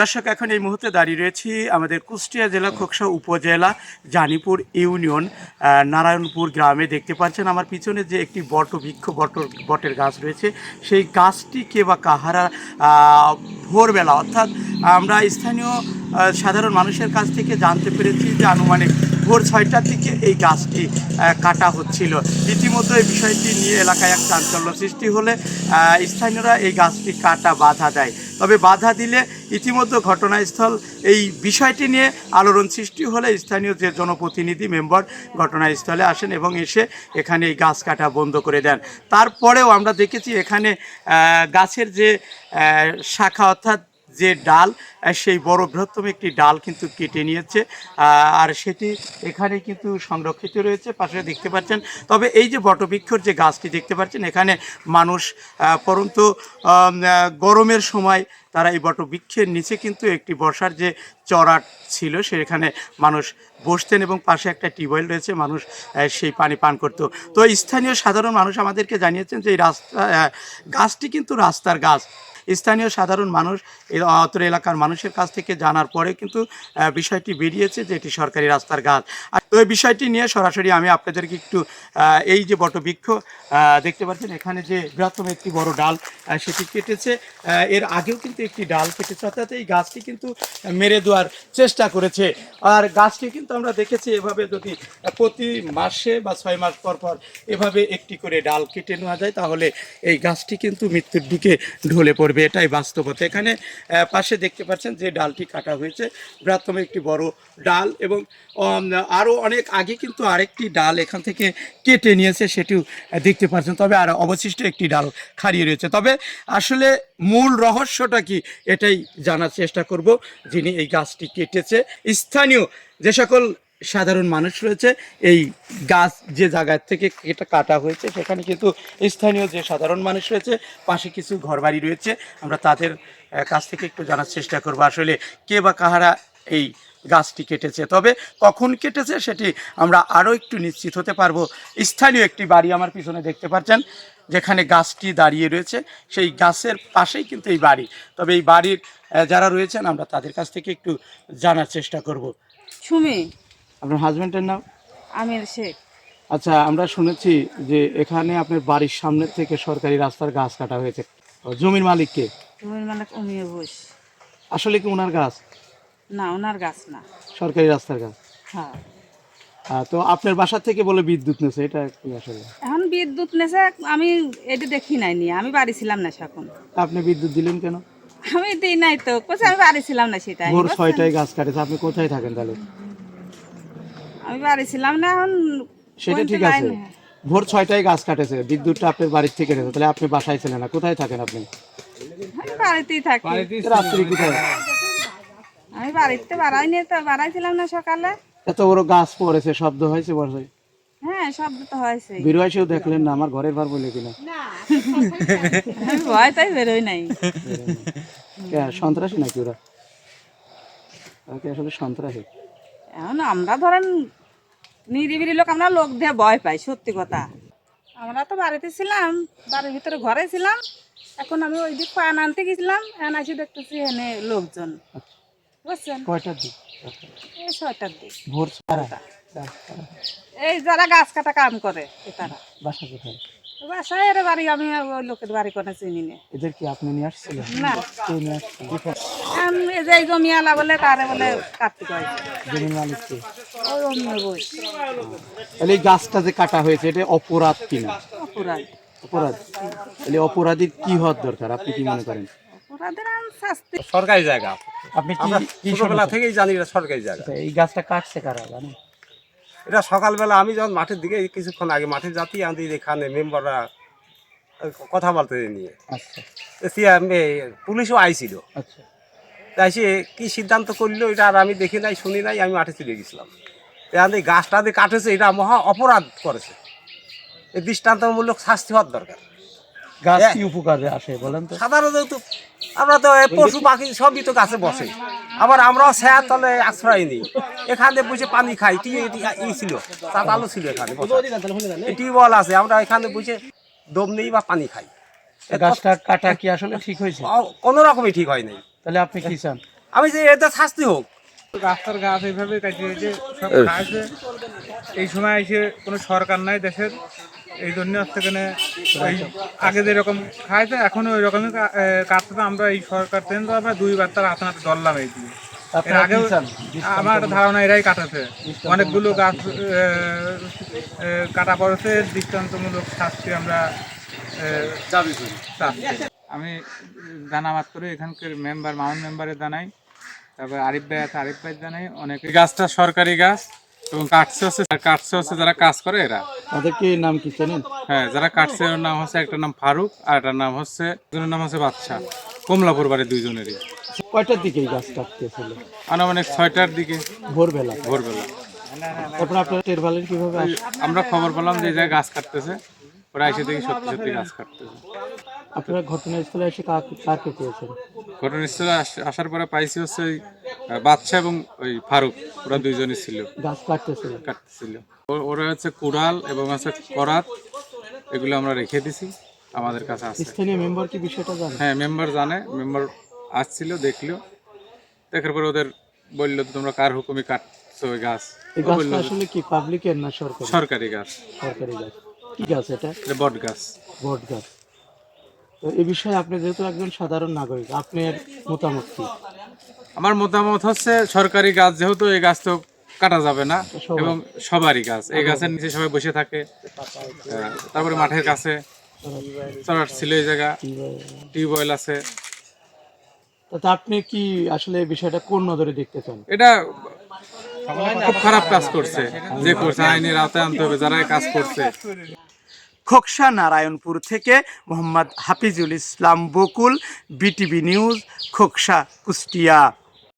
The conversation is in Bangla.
দর্শক, এখন এই মুহূর্তে দাঁড়িয়ে রয়েছি আমাদের কুষ্টিয়া জেলা খোকসা উপজেলা জানিপুর ইউনিয়ন নারায়ণপুর গ্রামে। দেখতে পাচ্ছেন আমার পিছনে যে একটি বট বৃক্ষ বট বটের গাছ রয়েছে। সেই গাছটি কে বা কাহারা ভোরবেলা, অর্থাৎ আমরা স্থানীয় সাধারণ মানুষের কাছ থেকে জানতে পেরেছি যে আনুমানিক ভোর ছয়টার দিকে এই গাছটি কাটা হচ্ছিল। ইতিমধ্যে এই বিষয়টি নিয়ে এলাকায় এক চাঞ্চল্য সৃষ্টি হলে স্থানীয়রা এই গাছটি কাটা বাধা দেয়। তবে বাধা দিলে ইতিমধ্যে ঘটনাস্থল এই বিষয়টি নিয়ে আলোড়ন সৃষ্টি হলে স্থানীয় যে জনপ্রতিনিধি মেম্বার ঘটনাস্থলে আসেন এবং এসে এখানে এই গাছ কাটা বন্ধ করে দেন। তারপরেও আমরা দেখেছি এখানে গাছের যে শাখা অর্থাৎ যে ডাল সেই বড় বৃহত্তম একটি ডাল কিন্তু কেটে নিয়েছে। আর সেটি এখানে কিন্তু সংরক্ষিত রয়েছে, পাশে দেখতে পাচ্ছেন। তবে এই যে বটবৃক্ষর যে গাছটি দেখতে পাচ্ছেন, এখানে মানুষ পরন্তু গরমের সময় তারা এই বটবৃক্ষের নিচে কিন্তু একটি বসার যে চড়াট ছিল, সেখানে মানুষ বসতেন এবং পাশে একটা টিউবওয়েল রয়েছে, মানুষ সেই পানি পান করত। তো স্থানীয় সাধারণ মানুষ আমাদেরকে জানিয়েছেন যে এই রাস্তা গাছটি কিন্তু রাস্তার গাছ। স্থানীয় সাধারণ মানুষ অত্র এলাকার মানুষের কাছ থেকে জানার পরে কিন্তু বিষয়টি বেরিয়েছে যে এটি সরকারি রাস্তার গাছ আর তো এই বিষয়টি নিয়ে সরাসরি আমি আপনাদেরকে একটু এই যে বটবৃক্ষ দেখতে পাচ্ছেন এখানে যে বৃহত্তম একটি বড় ডাল সেটি কেটেছে। এর আগেও কিন্তু একটি ডাল কেটেছে, অর্থাৎ এই গাছটি কিন্তু মেরে দেওয়ার চেষ্টা করেছে। আর গাছটি কিন্তু আমরা দেখেছি এভাবে যদি প্রতি মাসে বা ছয় মাস পর পর এভাবে একটি করে ডাল কেটে নেওয়া যায়, তাহলে এই গাছটি কিন্তু মৃত্যুর দিকে ঢলে পড়বে। এটাই বাস্তবতা এখানে পাশে দেখতে পাচ্ছেন যে ডালটি কাটা হয়েছে। বৃহত্তম একটি বড় ডাল এবং আরও অনেক আগে কিন্তু আরেকটি ডাল এখান থেকে কেটে নিয়েছে, সেটিও দেখতে পাচ্ছেন। তবে আর অবশিষ্ট একটি ডাল খারিয়ে রয়েছে। তবে আসলে মূল রহস্যটা কি, এটাই জানার চেষ্টা করব যিনি এই গাছটি কেটেছে। স্থানীয় যে সকল সাধারণ মানুষ রয়েছে। এই গাছ যে জায়গার থেকে এটা কাটা হয়েছে, সেখানে কিন্তু স্থানীয় যে সাধারণ মানুষ রয়েছে, পাশে কিছু ঘরবাড়ি রয়েছে। আমরা তাদের কাছ থেকে একটু জানার চেষ্টা করব আসলে কে বা কাহারা এই গাছটি কেটেছে। তবে কখন কেটেছে সেটি আমরা আরও একটু নিশ্চিত হতে পারব। স্থানীয় একটি বাড়ি আমার পিছনে দেখতে পাচ্ছেন, যেখানে গাছটি দাঁড়িয়ে রয়েছে। সেই গাছের পাশেই কিন্তু এই বাড়ি। তবে এই বাড়ির যারা রয়েছেন, আমরা তাদের কাছ থেকে একটু জানার চেষ্টা করব। সুমি আপনার হাজব্যান্ডের নাম? আমির শেখ। আচ্ছা আমরা শুনেছি যে এখানে আপনার বাড়ির সামনে থেকে সরকারি রাস্তার গাছ কাটা হয়েছে। জমির মালিককে জমির মালিক অমিয় ঘোষ। আসলে কি ওনার গাছ? না ওনার গাছ না। সরকারি রাস্তার গাছ? হ্যাঁ। তো আপনার বাসা থেকে বলে বিদ্যুৎ নেছে এটা কি আসলে? এখন বিদ্যুৎ নেছে আমি এটা দেখি নাই নি আমি বাড়ি ছিলাম না এখন আপনি বিদ্যুৎ দিলেন কেন? আমি দিই নাই তো কোথায় আমি বাড়ি ছিলাম না সেটা ভোর ছয়টায় গাছ কাটেছে আপনি কোথায় থাকেন তাহলে? আমি বাড়ি ছিলাম না এখন সেটা ঠিক আছে। ভোর ছয়টায় গাছ কাটেছে বিদ্যুৎটা আপনার বাড়ির থেকে নেছে তাহলে আপনি বাসায় ছিলেন না কোথায় থাকেন আপনি? আমি বাড়িতেই থাকি। রাত্রি কোথায়? আমি বাড়িতে বাড়াই নিয়ে তো বাড়াইছিলাম না সকালে। এত বড় গাছ পড়েছে শব্দ হয়েছে বর্ষায়? হ্যাঁ শব্দ তো হয়েছে বেরোয় সেও দেখলেন না আমার ঘরের ভার বলে কিনা? আমি ভয় তাই বেরোই নাই। সন্ত্রাসী নাকি ওরা? ওরা কি আসলে সন্ত্রাসী? এখন আমরা ধরেন নিরিবিলি লোক আমরা লোক দিয়ে ভয় পাই সত্যি কথা। আমরা তো বাড়িতে ছিলাম বাড়ির ভিতরে ঘরে ছিলাম। এখন আমি ওই দিক পান আনতে গেছিলাম এখন আসি দেখতেছি এনে লোকজন। বুঝছেন? কয়টার দিক? এই ছয়টার দিক। ভোর এই যারা গাছ কাটা কাম করে তারা। বাসা কোথায়? বাসায় এর বাড়ি আমি ওই লোকের বাড়ি কোনো চিনি না। এদের কি আপনি নিয়ে আসছিলেন? না। কে নিয়ে আসছিলেন? এখন এই যে এই জমিয়ালা বলে তারে বলে কাটতে হয়েছে জমির মালিক কে? ওই অমনি বস তাহলে এই গাছটা যে কাটা হয়েছে এটা অপরাধ কিনা? অপরাধ। অপরাধ? তাহলে অপরাধীর কি হওয়ার দরকার? আপনি কি মনে করেন? অপরাধের শাস্তি। সরকারি জায়গা। আপনি কি কি ছোটবেলা থেকেই জানি এটা সরকারি জায়গা। আচ্ছা, এই গাছটা কাটছে কারা জানেন? এটা সকালবেলা আমি যখন মাঠের দিকে কিছুক্ষণ আগে মাঠে যাতি আমাদের এখানে মেম্বাররা কথা বলতে নিয়ে। আচ্ছা। পুলিশও আইছিল। আচ্ছা। তাই সে কি সিদ্ধান্ত করল এটা আর আমি দেখি নাই শুনি নাই আমি মাঠে চলে গেছিলাম। এখানে এই গাছটা দিয়ে কাটেছে এটা মহা অপরাধ করেছে। এই দৃষ্টান্তমূলক শাস্তি হওয়ার দরকার। গাছ হ্যাঁ। কি উপকারে আসে বলেন তো? সাধারণত তো আমরা তো পশু পাখি সবই তো গাছে বসে। আবার আমরাও ছায়া তলে আশ্রয় নিই। এখানে বসে পানি খাই টি ই ছিল তার আলো ছিল এখানে টিউবওয়েল আছে আমরা এখানে বসে দম নেই বা পানি খাই। গাছটা কাটা কি আসলে ঠিক হয়েছে? কোনো রকমই ঠিক হয় নাই। তাহলে আপনি কি চান? আমি যে এটা শাস্তি হোক। রাস্তার গাছ এইভাবে কাটিয়েছে সব খাইছে এই সময় এসে কোনো সরকার নাই দেশের? এই জন্য হচ্ছে এখানে ওই আগে যেরকম খাইছে এখন ওই রকমই কাটতে আমরা এই সরকার থেকে আমরা দুইবার তার হাতে হাতে ধরলাম এই দিয়ে। এর আগেও আমার ধারণা এরাই কাটাছে। অনেকগুলো গাছ কাটা পড়েছে। দৃষ্টান্তমূলক শাস্তি আমরা এ, চাচ্ছি। আমি জানাবাদ করে এখানকার মেম্বার মাউন্ট মেম্বারে জানাই তারপর আরিফ ভাই আছে আরিফ ভাই জানাই অনেক গাছটা সরকারি গাছ। এবং কাটছে হচ্ছে কাটছে হচ্ছে যারা কাজ করে এরা। তাদেরকে নাম কি জানেন হ্যাঁ যারা কাটছে ওর নাম হচ্ছে একটা নাম ফারুক আর একটা নাম হচ্ছে দুজনের নাম হচ্ছে বাদশাহ। কমলাপুর বাড়ি দুইজনেরই। কয়টার দিকে এই গাছ কাটতেছিল আনুমানিক ছয়টার দিকে। ভোরবেলা। ভোরবেলা। তারপর আপনার টের পেলেন কীভাবে? আমরা খবর পেলাম যে এই জায়গায় গাছ কাটতেছে। ওরা এসে দেখি সত্যি সত্যি গাছ কাটতেছে আপনারা ঘটনাস্থলে এসে কাকে কাকে পেয়েছেন? ঘটনাস্থলে আসার পরে পাইছি হচ্ছে ওই বাদশা এবং ওই ফারুক ওরা দুইজনই ছিল। গাছ কাটতেছিল। কাটতেছিল। ওরা হচ্ছে কুড়াল এবং হচ্ছে করাত এগুলো আমরা রেখে দিছি আমাদের কাছে আছে। স্থানীয় মেম্বার কি বিষয়টা জানেন হ্যাঁ মেম্বার জানে মেম্বার আসছিল দেখল। দেখার পরে ওদের বলল তো তোমরা কার হুকুমে কাটছো ওই গাছ? আসলে কি পাবলিকের না সরকারি? সরকারি গাছ। সরকারি গাছ। কি গাছ এটা? বট গাছ। বট গাছ। তো এই বিষয়ে আপনি যেহেতু একজন সাধারণ নাগরিক আপনার মতামত কি? আমার মতামত হচ্ছে সরকারি গাছ যেহেতু এই গাছ তো কাটা যাবে না এবং সবারই গাছ। এই গাছের নিচে সবাই বসে থাকে। তারপরে মাঠের কাছে চড়ার ছিল এই জায়গা। টিউবওয়েল আছে। তাতে আপনি কি আসলে এই বিষয়টা কোন নজরে দেখতে চান? এটা খুব খারাপ কাজ করছে। যে করছে আইনের আওতায় আনতে হবে যারা কাজ করছে। খোকসা নারায়ণপুর থেকে মোহাম্মদ হাফিজুল ইসলাম বকুল বিটিভি নিউজ খোকসা কুষ্টিয়া।